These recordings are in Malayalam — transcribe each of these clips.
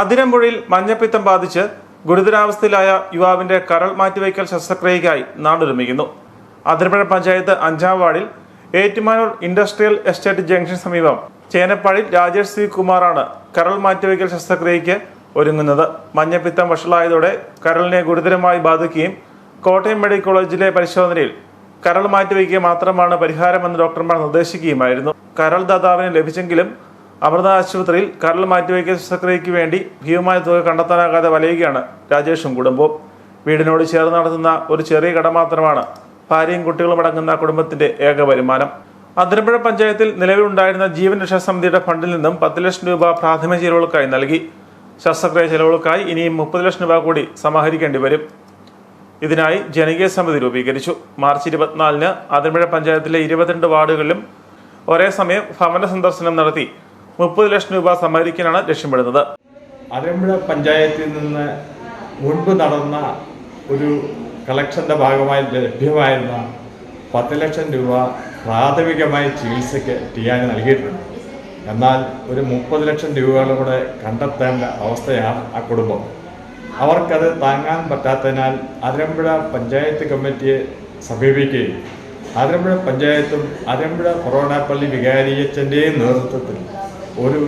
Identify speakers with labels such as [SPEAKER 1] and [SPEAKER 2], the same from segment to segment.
[SPEAKER 1] അതിരമ്പുഴയിൽ മഞ്ഞപ്പിത്തം ബാധിച്ച് ഗുരുതരാവസ്ഥയിലായ യുവാവിന്റെ കരൾ മാറ്റിവയ്ക്കൽ ശസ്ത്രക്രിയയ്ക്കായി നാടൊരുമിക്കുന്നു അതിരമ്പുഴ പഞ്ചായത്ത് അഞ്ചാം വാർഡിൽ ഏറ്റുമാനൂർ ഇൻഡസ്ട്രിയൽ എസ്റ്റേറ്റ് ജംഗ്ഷൻ സമീപം ചേനപ്പാടിൽ രാജേഷ് സി കുമാറാണ് കരൾ മാറ്റിവയ്ക്കൽ ശസ്ത്രക്രിയയ്ക്ക് ഒരുങ്ങുന്നത്. മഞ്ഞപ്പിത്തം വഷളായതോടെ കരളിനെ ഗുരുതരമായി ബാധിക്കുകയും കോട്ടയം മെഡിക്കൽ കോളേജിലെ പരിശോധനയിൽ കരൾ മാറ്റിവയ്ക്കുക മാത്രമാണ് പരിഹാരമെന്ന് ഡോക്ടർമാർ നിർദ്ദേശിക്കുകയുമായിരുന്നു. കരൾ ദാതാവിന് ലഭിച്ചെങ്കിലും അമൃത ആശുപത്രിയിൽ കരൾ മാറ്റിവയ്ക്കൽ ശസ്ത്രക്രിയയ്ക്ക് വേണ്ടി ഭീമമായ തുക കണ്ടെത്താനാകാതെ വലയുകയാണ് രാജേഷും കുടുംബവും. വീടിനോട് ചേർന്ന് നടത്തുന്ന ഒരു ചെറിയ കട മാത്രമാണ് ഭാര്യയും കുട്ടികളും അടങ്ങുന്ന കുടുംബത്തിന്റെ ഏക വരുമാനം. അതിരമ്പുഴ പഞ്ചായത്തിൽ നിലവിലുണ്ടായിരുന്ന ജീവൻ രക്ഷാ സമിതിയുടെ ഫണ്ടിൽ നിന്നും പത്ത് ലക്ഷം രൂപ പ്രാഥമിക ചെലവുകൾക്കായി നൽകി. ശസ്ത്രക്രിയ ചെലവുകൾക്കായി ഇനിയും മുപ്പത് ലക്ഷം രൂപ കൂടി സമാഹരിക്കേണ്ടി വരും. ഇതിനായി ജനകീയ സമിതി രൂപീകരിച്ചു. മാർച്ച് ഇരുപത്തിനാലിന് അതിരമ്പുഴ പഞ്ചായത്തിലെ ഇരുപത്തിരണ്ട് വാർഡുകളിലും ഒരേ സമയം ഭവന സന്ദർശനം നടത്തി മുപ്പത് ലക്ഷം രൂപ സമാഹരിക്കാനാണ് ലക്ഷ്യമിടുന്നത്
[SPEAKER 2] അതിരമ്പുഴ പഞ്ചായത്തിൽ നിന്ന് മുൻപ് നടന്ന ഒരു കളക്ഷന്റെ ഭാഗമായി ലഭ്യമായിരുന്ന പത്ത് ലക്ഷം രൂപ പ്രാഥമികമായി ചികിത്സയ്ക്ക് ടിയാന് നൽകിയിട്ടുണ്ട്. എന്നാൽ ഒരു മുപ്പത് ലക്ഷം രൂപകളും കൂടെ കണ്ടെത്തേണ്ട അവസ്ഥയാണ് ആ കുടുംബം. അവർക്കത് താങ്ങാൻ പറ്റാത്തതിനാൽ അതിരമ്പുഴ പഞ്ചായത്ത് കമ്മിറ്റിയെ സമീപിക്കുകയും അതിരമ്പുഴ പഞ്ചായത്തും അതിരമ്പുഴ കൊറോണപ്പള്ളി വികാരിയച്ചന്റെയും നേതൃത്വത്തിൽ ഒരു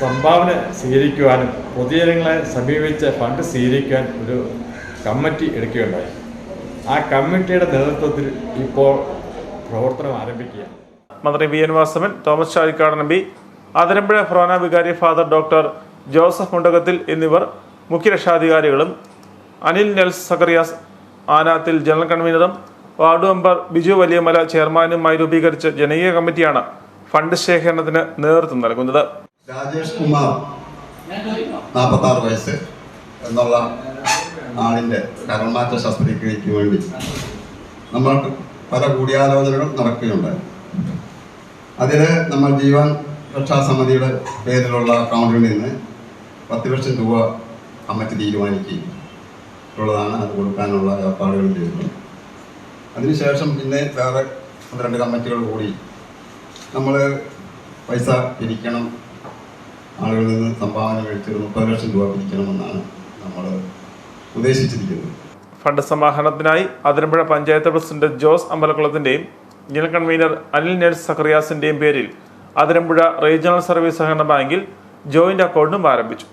[SPEAKER 2] സംഭാവന സ്വീകരിക്കുവാനും പൊതുജനങ്ങളെ സമീപിച്ച് ഫണ്ട് സ്വീകരിക്കാൻ ഒരു കമ്മിറ്റി എടുക്കുകയുണ്ടായി. ആ കമ്മിറ്റിയുടെ നേതൃത്വത്തിൽ ഇപ്പോൾ പ്രവർത്തനം ആരംഭിക്കുകയാണ്.
[SPEAKER 1] മന്ത്രി V N Vasavan Thomas Chazhikadan M P Athirampuzha forane വികാരി ഫാദർ ഡോക്ടർ ജോസഫ് മുണ്ടകത്തിൽ എന്നിവർ മുഖ്യ രക്ഷാധികാരികളും അനിൽ നെൽസ് സക്കറിയാസ് ആനാത്തിൽ ജനറൽ കൺവീനറും വാർഡ് മെമ്പർ ബിജു വലിയമല ചെയർമാനുമായി രൂപീകരിച്ച ജനകീയ കമ്മിറ്റിയാണ് ഫണ്ട് ശേഖരണത്തിന് നേതൃത്വം നൽകുന്നത്
[SPEAKER 3] രാജേഷ് കുമാർ നാൽപ്പത്തി ആറ് വയസ്സ് എന്നുള്ള ആളിന്റെ കരൾമാറ്റ ശസ്ത്രക്രിയയ്ക്ക് വേണ്ടി നമ്മൾ പല കൂടിയാലോചനകളും നടക്കുകയുണ്ടായി. അതിൽ നമ്മൾ ജീവൻ രക്ഷാ സമിതിയുടെ പേരിലുള്ള അക്കൗണ്ടിൽ നിന്ന് പത്ത് ലക്ഷം രൂപ കമ്മിറ്റി തീരുമാനിക്കുകയും ഉള്ളതാണ് അത് കൊടുക്കാനുള്ള ഏർപ്പാടുകൾ ചെയ്തത് അതിനുശേഷം പിന്നെ വേറെ ഒന്ന് രണ്ട് കമ്മിറ്റികൾ കൂടി നമ്മൾ പൈസ പിരിക്കണം. ആളുകളിൽ നിന്ന് സംഭാവന മേടിച്ച് ഒരു മുപ്പത് ലക്ഷം രൂപ പിരിക്കണമെന്നാണ് നമ്മൾ ഉദ്ദേശിച്ചിരിക്കുന്നത്.
[SPEAKER 1] ഫണ്ട് സമാഹരണത്തിനായി അതിരമ്പുഴ പഞ്ചായത്ത് പ്രസിഡന്റ് ജോസ് അമ്പലക്കുളത്തിന്റെയും ജനറൽ കൺവീനർ അനിൽ നെൽസ് സക്രിയാസിന്റെയും പേരിൽ അതിരമ്പുഴ റീജിയണൽ സർവീസ് സഹകരണ ബാങ്കിൽ ജോയിന്റ് അക്കൗണ്ടും ആരംഭിച്ചു.